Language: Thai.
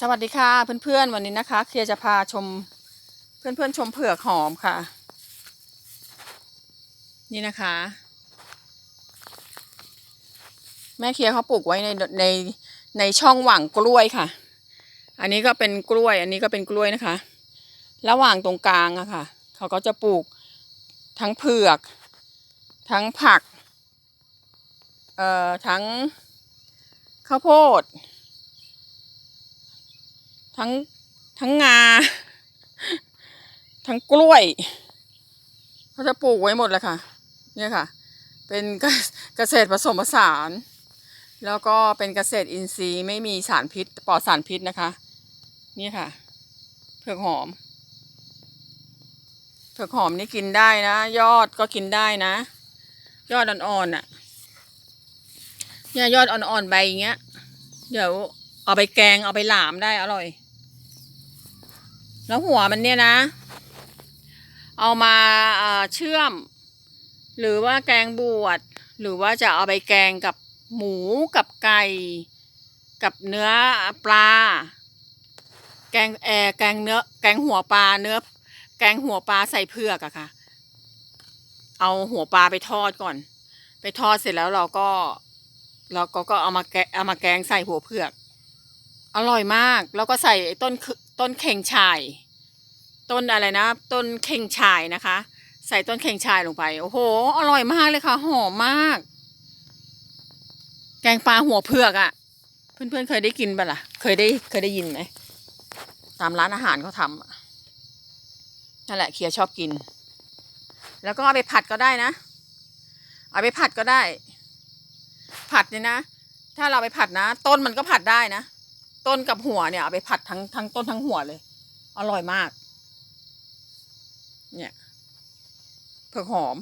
สวัสดีค่ะเพื่อนๆวันนี้นะคะ เคลียร์จะพาชมเพื่อนๆชมเผือกหอมค่ะ นี่นะคะ แม่เคลียร์เขาปลูกไว้ในในในช่องหว่างกล้วยค่ะ อันนี้ก็เป็นกล้วย อันนี้ก็เป็นกล้วยนะคะ ระหว่างตรงกลางอะค่ะ เขาก็จะปลูกทั้งเผือก ทั้งผัก เอ่อทั้งข้าวโพด ทั้งทั้งงา ทั้งกล้วยเขาจะปลูกไว้หมดเลยค่ะ เนี่ยค่ะ เป็นเกษตรผสมผสาน แล้วก็เป็นเกษตรอินทรีย์ไม่มีสารพิษปลอดสารพิษนะคะ นี่ค่ะเผือกหอมเผือกหอมนี่กินได้นะ ยอดก็กินได้นะ ยอดอ่อนๆน่ะเนี่ยยอดอ่อนๆใบอย่างเงี้ย เดี๋ยวเอาไปแกงเอาไปหลามได้อร่อย แล้วหัวมันเนี่ยนะ เอามาเชื่อม หรือว่าแกงบวชหรือว่าจะเอาไปแกงกับหมูกับไก่ กับเนื้อปลา แกงแอแกงเนื้อแกงหัวปลาเนื้อ แกงหัวปลาใส่เผือกอะค่ะ เอาหัวปลาไปทอดก่อน ไปทอดเสร็จแล้วเราก็เราก็ก็เอามาแกเอามาแกงใส่หัวเผือก อร่อยมากแล้วก็ใส่ต้นต้นเข่งชาย ต้นอะไรนะ ต้นเข่งชายนะคะ ใส่ต้นเข่งชายลงไป โอ้โห อร่อยมากเลยค่ะ หอมมาก แกงปลาหัวเผือกอะ่ะ เพื่อนๆเคยได้กินปะล่ะ เคยได้เคยได้ยินไหม ตามร้านอาหารเขาทำนั่นแหละเคียร์ชอบกิน แล้วก็เอาไปผัดก็ได้นะ เอาไปผัดก็ได้ ผัดเนี่ยนะ ถ้าเราไปผัดนะ ต้นมันก็ผัดได้นะ ต้นกับหัวเนี่ยเอาไปผัดทั้งทั้งต้นทั้งหัวเลยอร่อยมาก เนี่ยผือกหอม